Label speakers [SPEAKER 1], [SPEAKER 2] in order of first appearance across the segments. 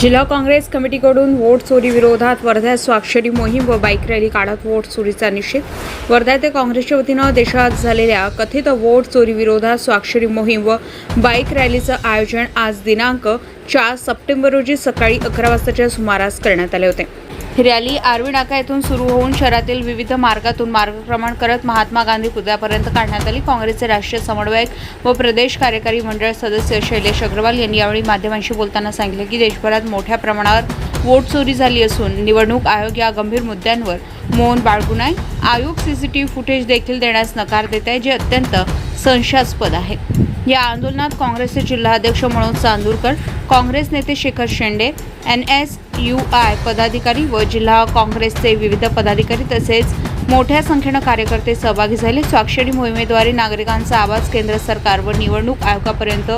[SPEAKER 1] जिल्हा काँग्रेस कमिटीकडून वोट चोरी विरोधात वर्ध्यात स्वाक्षरी मोहीम व बाईक रॅली काढत वोट चोरीचा निषेध. वर्धा येथे काँग्रेसच्या वतीनं देशात झालेल्या कथित वोट चोरी विरोधात स्वाक्षरी मोहीम व बाईक रॅलीचं आयोजन आज दिनांक चार सप्टेंबर रोजी सकाळी अकरा वाजताच्या सुमारास करण्यात आले होते. रॅली आर्वी नाका येथून सुरू होऊन शहरातील विविध मार्गातून मार्गक्रमण करत महात्मा गांधी पुतळ्यापर्यंत काढण्यात आली. काँग्रेसचे राष्ट्रीय समन्वयक व प्रदेश कार्यकारी मंडळ सदस्य शैलेश अग्रवाल यांनी यावेळी माध्यमांशी बोलताना सांगितले की देशभरात मोठ्या प्रमाणावर वोट चोरी झाली असून निवडणूक आयोग या गंभीर मुद्द्यांवर मौन बाळगून आहे आयोग सीसीटीव्ही फुटेज देखील देण्यास नकार देत आहे जे अत्यंत संशयास्पद आहे. या आंदोलनात काँग्रेसचे जिल्हाध्यक्ष मनोज चांदूरकर काँग्रेस नेते Shekhar Shende N S U I पदाधिकारी व जिल्हा काँग्रेसचे विविध पदाधिकारी तसेच मोठ्या संख्येनं कार्यकर्ते सहभागी झाले. स्वाक्षरी मोहिमेद्वारे नागरिकांचा आवाज केंद्र सरकार व निवडणूक आयोगापर्यंत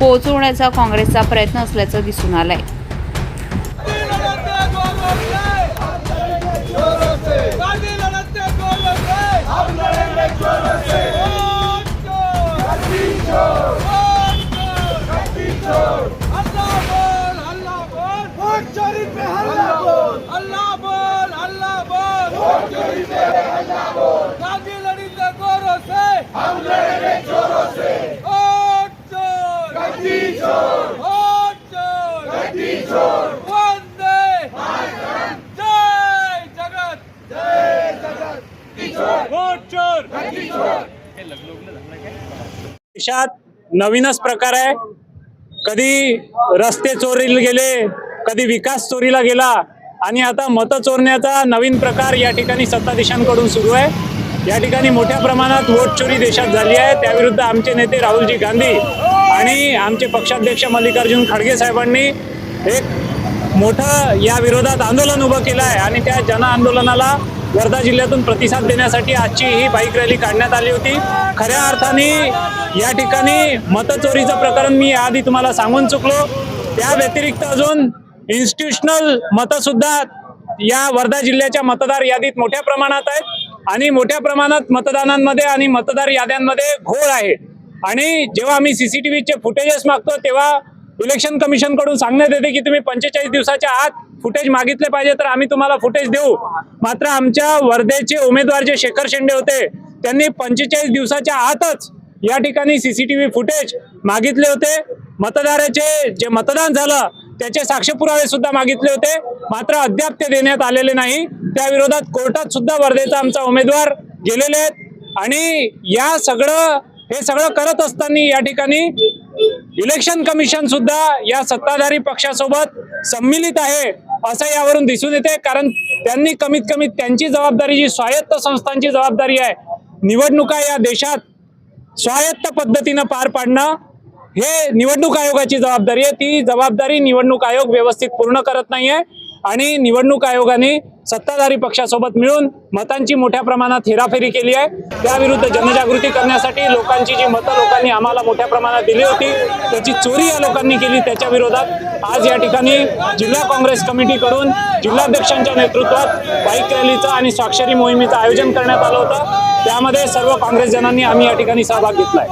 [SPEAKER 1] पोहोचवण्याचा काँग्रेसचा प्रयत्न असल्याचं दिसून
[SPEAKER 2] आलं आहे
[SPEAKER 3] देशात नवीनच प्रकार आहे. कधी रस्ते चोरीला गेले कधी विकास चोरीला गेला आणि आता मतं चोरण्याचा नवीन प्रकार या ठिकाणी सत्ताधीशांकडून सुरू आहे. या ठिकाणी मोठ्या प्रमाणात वोट चोरी देशात झाली आहे. त्याविरुद्ध आमचे नेते राहुलजी गांधी आणि आमचे पक्षाध्यक्ष मल्लिकार्जुन खडगे साहेबांनी एक मोठं या विरोधात आंदोलन उभं केलं आहे. आणि त्या जन आंदोलनाला वर्धा जिल्ह्यातून प्रतिसाद देण्यासाठी आजची ही बाईक रॅली काढण्यात आली होती. खऱ्या अर्थाने या ठिकाणी मतचोरीचं प्रकरण मी आधी तुम्हाला सांगून चुकलो. त्या व्यतिरिक्त अजून इन्स्टिट्यूशनल मतंसुद्धा या वर्धा जिल्ह्याच्या मतदार यादीत मोठ्या प्रमाणात आहेत आणि मोठ्या प्रमाणात मतदानांमध्ये आणि मतदार याद्यांमध्ये घोळ आहे. आणि जेव्हा आम्ही सीसीटीव्हीचे फुटेजेस मागतो तेव्हा इलेक्शन कमिशनकडून सांगण्यात येते की तुम्ही पंचेचाळीस दिवसाच्या आत फुटेज मागितले पाहिजे तर आम्ही तुम्हाला फुटेज देऊ. मात्र आमच्या वर्धेचे उमेदवार जे शेखर शेंडे होते. त्यांनी पंचेचाळीस दिवसाच्या आतच या ठिकाणी सीसीटीव्ही फुटेज मागितले होते. मतदाराचे जे मतदान झालं त्याचे साक्ष पुरावे सुद्धा मागितले होते. मात्र अद्याप ते देण्यात आलेले नाही. त्या विरोधात कोर्टात सुद्धा वर्धेचा आमचा उमेदवार गेलेले आहेत. आणि या सगळं हे सगळं करत असताना या ठिकाणी इलेक्शन कमिशन सुद्धा या सत्ताधारी पक्षासोबत सम्मिलित आहे असं यावरून दिसून येते. कारण त्यांनी कमीत कमी त्यांची जबाबदारी जी स्वायत्त संस्थांची जबाबदारी आहे निवडणुका या देशात स्वायत्त पद्धतीनं पार पाडणं हे निवडणूक आयोगाची जबाबदारी आहे. ती जबाबदारी निवडणूक आयोग व्यवस्थित पूर्ण करत नाहीये आणि निवडणूक आयोगाने सत्ताधारी पक्षासोबत मिळून मतांची मोठ्या प्रमाणात हेराफेरी केली आहे. त्याविरुद्ध जनजागृती करण्यासाठी लोकांची जी मतं लोकांनी आम्हाला मोठ्या प्रमाणात दिली होती त्याची चोरी या लोकांनी केली. त्याच्या विरोधात आज या ठिकाणी जिल्हा काँग्रेस कमिटीकडून जिल्हाध्यक्षांच्या नेतृत्वात बाईक रॅलीचं आणि स्वाक्षरी मोहिमेचं आयोजन करण्यात आलं होतं. त्यामध्ये सर्व काँग्रेसजनांनी आम्ही या ठिकाणी सहभाग घेतलाय